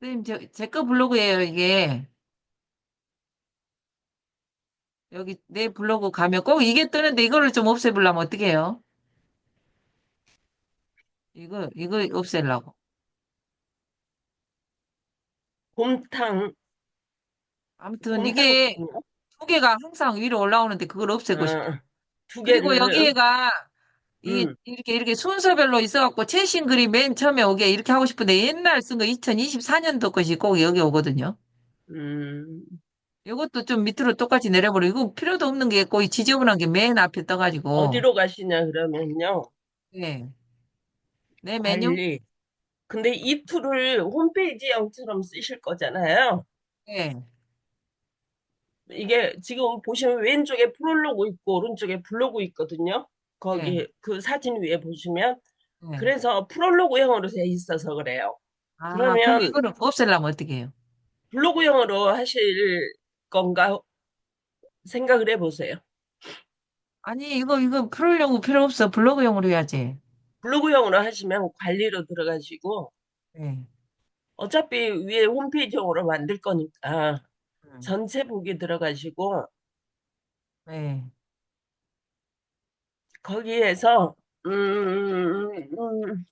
선생님, 저, 제거 블로그예요, 이게. 여기 내 블로그 가면 꼭 이게 뜨는데 이거를 좀 없애보려면 어떻게 해요? 이거, 이거 없애려고. 곰탕, 아무튼 이게. 두 개가 항상 위로 올라오는데 그걸 없애고 싶어. 어, 두 그리고 개를, 여기에가 이, 음, 이렇게, 이렇게 순서별로 있어갖고 최신 글이 맨 처음에 오게 이렇게 하고 싶은데 옛날 쓴 거 2024년도 것이 꼭 여기 오거든요. 음, 이것도 좀 밑으로 똑같이 내려버리고 이거 필요도 없는 게 거의 지저분한 게 맨 앞에 떠가지고. 어디로 가시냐 그러면요. 네. 내 메뉴? 관리. 근데 이 툴을 홈페이지형처럼 쓰실 거잖아요. 네. 이게 지금 보시면 왼쪽에 프롤로그 있고 오른쪽에 블로그 있거든요. 네. 거기 그 사진 위에 보시면 네. 그래서 프롤로그형으로 돼 있어서 그래요. 아, 그럼 그러면 이거는 없애려면 어떻게 해요? 블로그형으로 하실 건가 생각을 해보세요. 아니, 이거, 이거 풀려고 필요 없어. 블로그용으로 해야지. 블로그형으로 하시면 관리로 들어가시고 네. 어차피 위에 홈페이지형으로 만들 거니까 음. 전체 보기 들어가시고 네. 거기에서 음, 음, 음,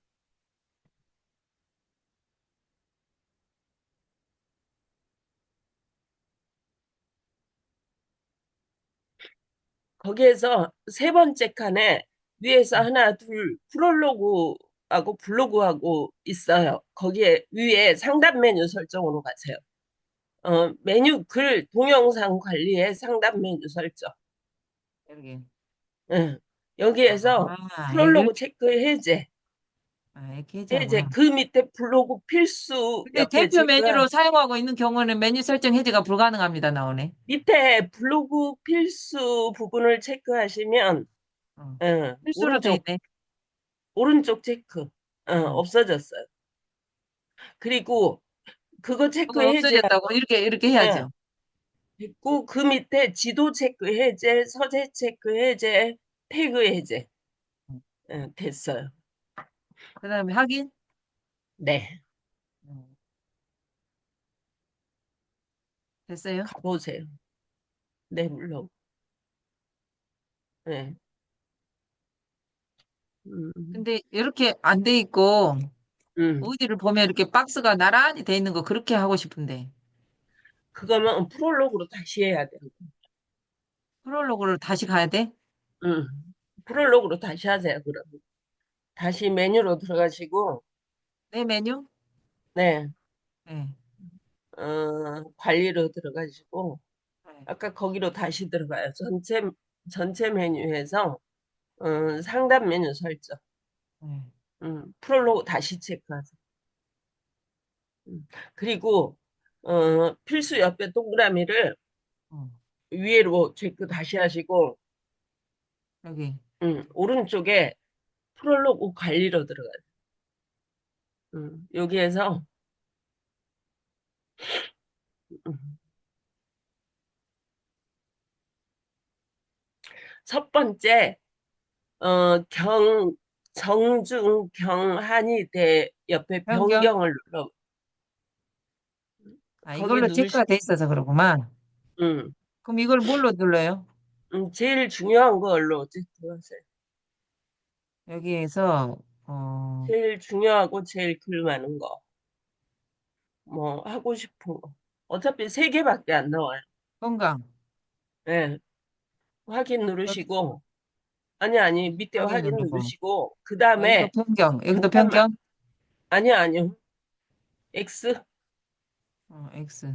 거기에서 세 번째 칸에 위에서 하나, 둘, 프롤로그하고 블로그하고 있어요. 거기에 위에 상단 메뉴 설정으로 가세요. 어, 메뉴 글 동영상 관리의 상단 메뉴 설정. 여기. 응. 여기에서 아, 프롤로그 체크 해제. 아, 이렇게 해제. 해자구나. 그 밑에 블로그 필수 근데 옆에 대표 체크한 메뉴로 사용하고 있는 경우는 메뉴 설정 해제가 불가능합니다. 나오네. 밑에 블로그 필수 부분을 체크하시면 어. 응, 필수로 돼 오른쪽 있네. 오른쪽 체크 어, 응. 없어졌어요. 그리고 그거 체크 그거 해제하고 없어졌다고 이렇게, 이렇게 예, 해야죠. 됐고 그 밑에 지도 체크 해제, 서재 체크 해제, 태그 해제 예, 됐어요. 그 다음에 확인. 네, 음. 됐어요? 가보세요. 네, 물론. 네. 음, 근데 이렇게 안 돼 있고, 음. 어디를 보면 이렇게 박스가 나란히 돼 있는 거 그렇게 하고 싶은데, 그거면 프롤로그로 다시 해야 돼요. 프롤로그를 다시 가야 돼? 음. 프롤로그로 다시 하세요, 그럼. 다시 메뉴로 들어가시고, 내 메뉴? 네, 네. 어, 관리로 들어가시고, 네. 아까 거기로 다시 들어가요. 전체, 전체 메뉴에서, 어, 상단 메뉴 설정. 네. 음, 프롤로그 다시 체크하세요. 음, 그리고, 어, 필수 옆에 동그라미를 어, 위로 체크 다시 하시고, 여기. 음, 오른쪽에 프롤로그 관리로 들어가요. 음, 여기에서, 음, 첫 번째, 어, 경, 정중, 경한이 대 옆에 변경? 변경을 눌러. 아, 거기 이걸로 체크가 돼 있어서 그러구만. 음, 그럼 이걸 뭘로 눌러요? 음, 제일 중요한 걸로 체크하세요. 여기에서, 어, 제일 중요하고 제일 글 많은 거. 뭐, 하고 싶은 거. 어차피 세 개밖에 안 나와요. 건강. 예. 확인 누르시고, 아니, 아니, 밑에 확인 확인 누르고. 누르시고, 그 어, 여기도 다음에, 변경. 여기도 잠깐만. 변경. 아니요, 아니요. X. 어, X.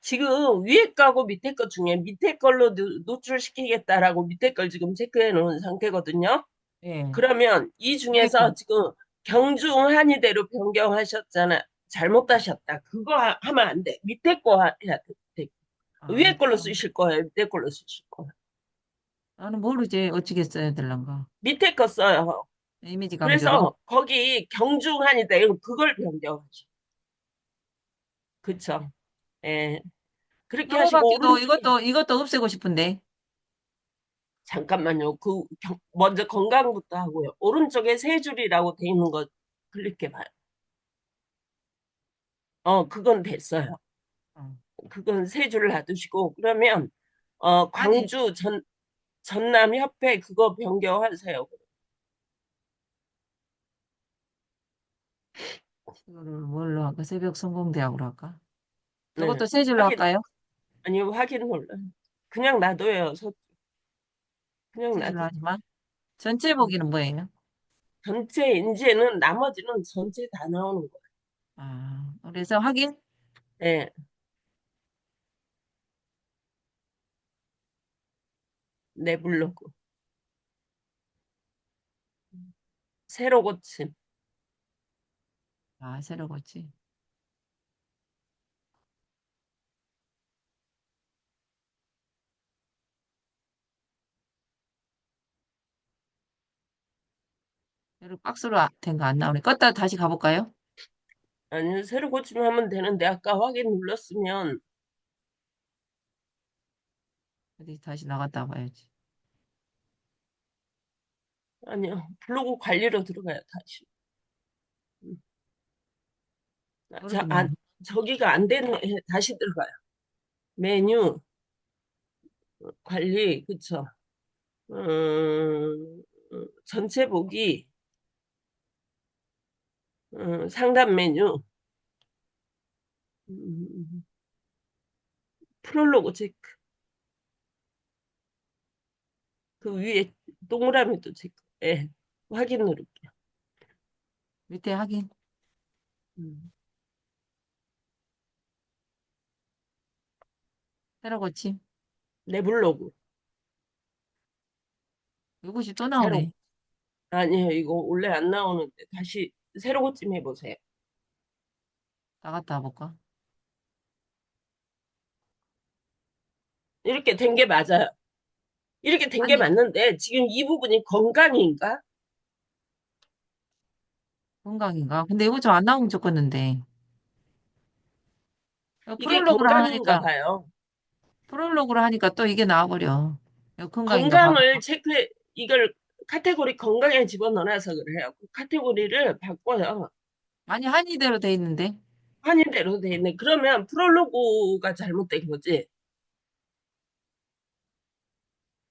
지금 위에 거하고 밑에 거 중에 밑에 걸로 노- 노출시키겠다라고 밑에 걸 지금 체크해 놓은 상태거든요. 예. 그러면 이 중에서 거. 지금 경중 한의대로 변경하셨잖아. 잘못하셨다. 그거 하- 하면 안 돼. 밑에 거 하- 해야 돼. 아, 위에 걸로. 쓰실 거예요. 밑에 걸로 쓰실 거예요. 나는 모르지. 어떻게 써야 될란가. 밑에 거 써요. 이미지 강조로. 그래서 거기 경중 한의대 그걸 변경하죠. 그쵸? 예. 그렇게 하시고 넘어받기도 오른쪽에 이것도, 이것도 없애고 싶은데. 잠깐만요. 그 경- 먼저 건강부터 하고요. 오른쪽에 세 줄이라고 돼 있는 거 클릭해 봐요. 어, 그건 됐어요. 어. 그건 세줄 놔두시고, 그러면, 어, 아니, 광주 전, 전남 협회 그거 변경하세요. 이거를 뭘로 할까? 새벽 성공대학으로 할까? 네. 이것도 세 줄로 확인, 할까요? 아니, 확인 몰라. 그냥 놔둬요. 서- 그냥 세 줄로 놔둬. 하지만. 전체 보기는 뭐예요? 전체, 이제는 나머지는 전체 다 나오는 거예요. 아, 그래서 확인? 예, 내블로그. 새로 고침. 아, 새로 고치. 박스로 된 거 안 나오네. 껐다 다시 가볼까요? 아니, 새로 고침하면 되는데, 아까 확인 눌렀으면, 어디 다시 나갔다 봐야지. 아니요, 블로그 관리로 들어가요, 다시. 음. 아, 자, 모르겠네. 안, 저기가 안 되네. 다시 들어가요. 메뉴, 관리, 그쵸. 음, 음, 전체 보기, 음, 상담 메뉴, 음, 프롤로그 체크. 그 위에 동그라미도 체크. 예, 확인 누를게요. 밑에 확인. 음, 새로 고침. 내 블로그, 이것이 또 새로, 나오네. 아니에요. 이거 원래 안 나오는데, 다시 새로 고침 해보세요. 나갔다 와볼까? 이렇게 된 게 맞아요. 이렇게 된 게 아니, 맞는데, 지금 이 부분이 건강인가? 건강인가? 근데 이거 좀안 나오면 좋겠는데. 이거 이게 프롤로그로 건강인가 하니까, 봐요. 프롤로그로 하니까 또 이게 나와버려. 이거 건강인가 봐. 건강을 체크해, 이걸 카테고리 건강에 집어넣어놔서 그래요. 그 카테고리를 바꿔요. 아니, 한의대로 돼 있는데. 한의대로 돼 있네. 그러면 프롤로그가 잘못된 거지.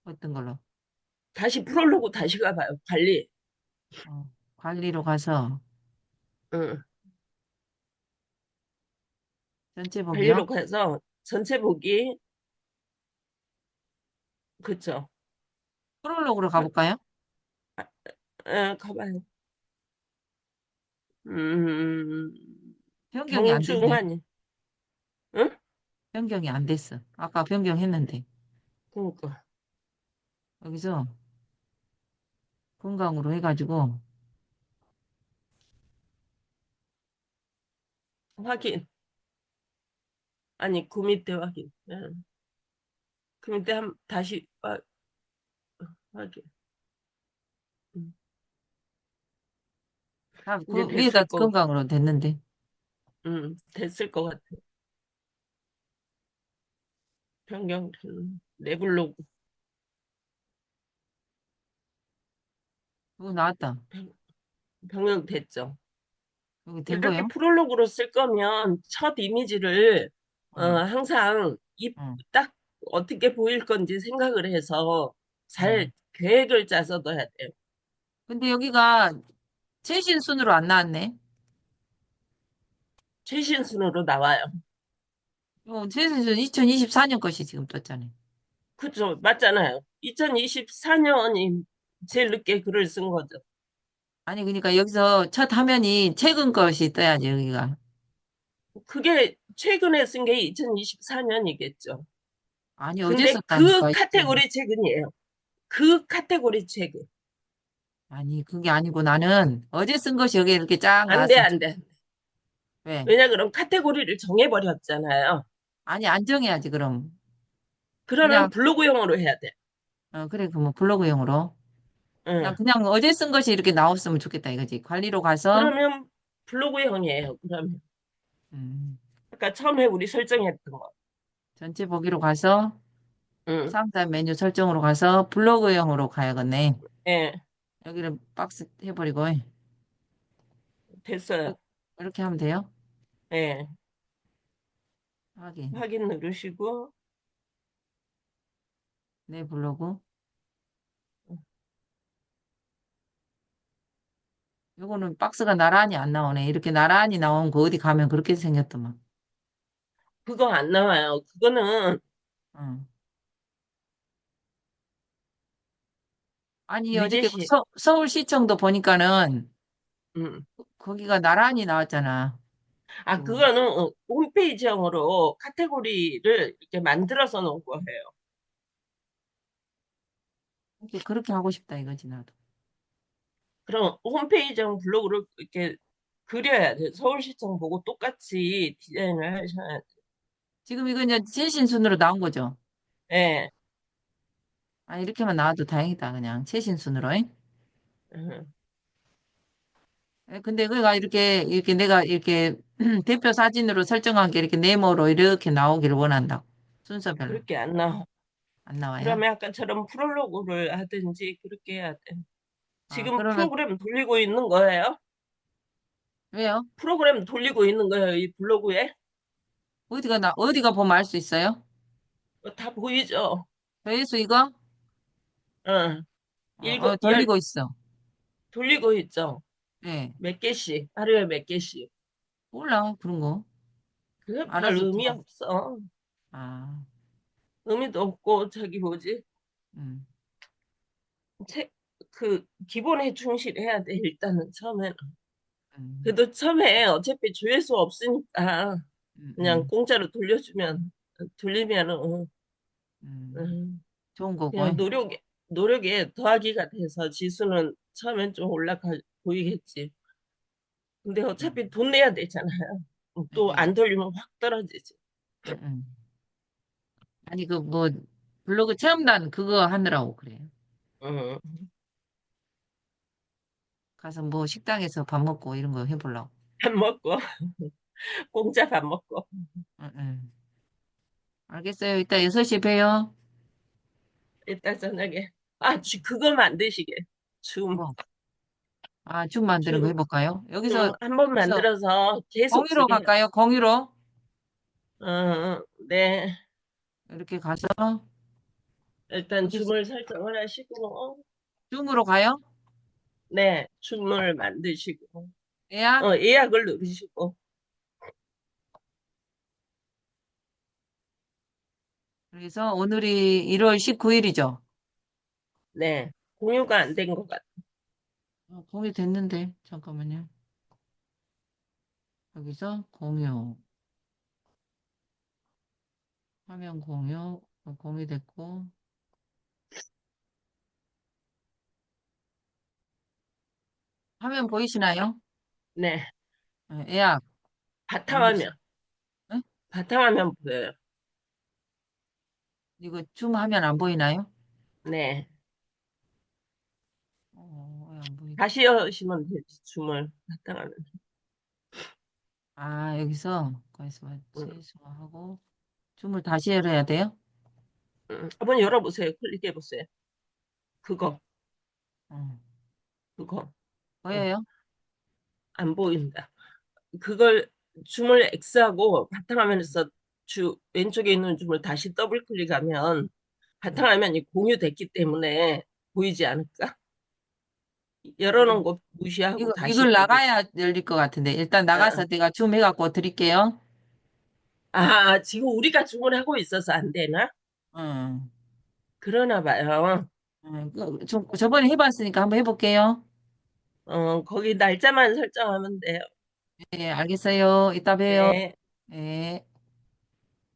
어떤 걸로? 다시 프롤로그 다시 가봐요. 관리. 어, 관리로 가서 응. 전체 관리로 보기요? 가서 전체 보기. 그쵸. 프롤로그로 그, 가볼까요? 에, 가봐요. 음, 변경이 안 됐네. 병중환이. 응? 변경이 안 됐어. 아까 변경했는데. 그러니까. 여기서 건강으로 해가지고 확인. 아니, 그 밑에 확인. 응. 그 밑에 한, 다시, 아, 확인. 다 이제 그 위에가 됐을 거, 건강으로 됐는데. 음, 됐을 것 같아. 변경, 내블로그. 이거 나왔다. 변- 변경됐죠. 여기 된 이렇게 거요? 프롤로그로 쓸 거면 첫 이미지를 어, 응, 항상 이 응, 딱 어떻게 보일 건지 생각을 해서 잘 응. 계획을 짜서 넣어야 돼요. 근데 여기가 최신 순으로 안 나왔네. 최신 순으로 나와요. 어, 최신 순 2024년 것이 지금 떴잖아요. 그죠? 맞잖아요. 2024년이 제일 늦게 글을 쓴 거죠. 아니, 그러니까 여기서 첫 화면이 최근 것이 떠야지, 여기가. 그게 최근에 쓴 게 2024년이겠죠. 아니, 어제 근데 그 썼다니까. 이거. 카테고리 최근이에요. 그 카테고리 최근. 아니, 그게 아니고 나는 어제 쓴 것이 여기 이렇게 쫙 안 돼, 나왔으면 안 좋 돼. 왜? 왜냐, 그럼 카테고리를 정해버렸잖아요. 아니, 안 정해야지, 그럼. 그러면 그냥, 블로그용으로 해야 돼. 어, 그래, 그뭐 블로그용으로. 그냥, 응. 그냥 어제 쓴 것이 이렇게 나왔으면 좋겠다, 이거지. 관리로 가서, 그러면 블로그형이에요. 그러면. 음, 아까 처음에 우리 설정했던 거. 전체 보기로 가서, 응. 상단 메뉴 설정으로 가서 블로그용으로 가야겠네. 예, 여기를 박스 해버리고, 됐어요. 이렇게 하면 돼요? 예. 확인. 확인 누르시고 내 블로그. 요거는 박스가 나란히 안 나오네. 이렇게 나란히 나온 거 어디 가면 그렇게 생겼더만. 그거 안 나와요. 그거는 응. 아니, 어저께 그 유재시 서, 서울시청도 보니까는 음. 거기가 나란히 나왔잖아. 아, 그, 그거는 어, 홈페이지형으로 카테고리를 이렇게 만들어서 놓은 거예요. 그렇게 그렇게 하고 싶다 이거지, 나도. 그럼 홈페이지형 블로그를 이렇게 그려야 돼. 서울시청 보고 똑같이 디자인을 하셔야 돼. 지금 이거 이제 최신순으로 나온 거죠. 예. 아, 이렇게만 나와도 다행이다, 그냥. 최신 순으로. 잉? 음, 에, 근데 그가 이렇게, 이렇게 내가 이렇게 대표 사진으로 설정한 게 이렇게 네모로 이렇게 나오기를 원한다고. 순서별로. 그렇게 안 나와. 안 나와요? 그러면 아까처럼 프롤로그를 하든지 그렇게 해야 돼. 아, 지금 그러면, 프로그램 돌리고 있는 거예요? 왜요? 프로그램 돌리고 있는 거예요, 이 블로그에? 어디가 나, 어디가 보면 알 수 있어요? 어, 다 보이죠? 조회수 이거? 어, 어, 어, 일곱, 열, 돌리고 있어. 돌리고 있죠? 예. 몇 개씩, 하루에 몇 개씩. 몰라, 그런 거. 그게 별 알아서 의미 봐. 없어. 아, 의미도 없고, 저기 뭐지? 음, 책, 그, 기본에 충실해야 돼, 일단은 처음에는. 음, 그래도 처음에 어차피 조회수 없으니까 음, 그냥 음, 공짜로 돌려주면, 돌리면은, 어, 음. 음, 좋은 거고. 그냥 노력에, 노력에 더하기가 돼서 지수는 처음엔 좀 올라가 보이겠지. 근데 어차피 음, 돈 내야 되잖아요. 또 예, 안 돌리면 확 떨어지지. 음, 음. 아니, 그, 뭐, 블로그 체험단 그거 하느라고 그래요. 응. 가서 뭐 식당에서 밥 먹고 이런 거 해보려고. 밥 먹고, 공짜 밥 먹고. 응, 응. 알겠어요. 이따 6시에 봬요. 이따 저녁에. 아, 주- 그거 만드시게. 줌, 뭐, 아, 줌 만드는 거 줌. 해볼까요? 여기서, 응, 한번 여기서 만들어서 계속 공유로 해요. 갈까요? 공유로? 응, 네. 이렇게 가서, 일단 여기서 줌을 설정을 하시고, 줌으로 가요? 네, 줌을 만드시고, 예약? 어, 예약을 누르시고, 그래서 오늘이 1월 19일이죠. 네, 공유가 안 된 것 같아요. 어, 공유 됐는데, 잠깐만요. 여기서 공유. 화면 공유. 어, 공유됐고. 화면 보이시나요? 네, 어, 예약. 바탕화면, 응? 바탕화면 보여요. 이거 줌 화면 안 보이나요? 네, 어, 왜 안 보이지? 다시 여시면 되지, 줌을 바탕화면. 아, 여기서, 거기서 응, 최소화하고, 줌을 다시 열어야 돼요? 응. 한번 열어보세요. 클릭해 보세요. 그거, 어, 그거. 어, 보여요? 안 보인다. 그걸 줌을 X하고 바탕화면에서 주 왼쪽에 있는 줌을 다시 더블 클릭하면 음. 바탕화면이 공유됐기 때문에 보이지 않을까? 열어놓은 거 무시하고 이거, 다시 이걸. 나가야 열릴 것 같은데. 일단 나가서 아, 내가 줌 해갖고 드릴게요. 아, 지금 우리가 주문하고 있어서 안 되나? 응. 그러나 봐요. 응, 그, 저, 저번에 해봤으니까 한번 해볼게요. 어, 거기 날짜만 설정하면 돼요. 네, 알겠어요. 이따 봬요. 네. 네.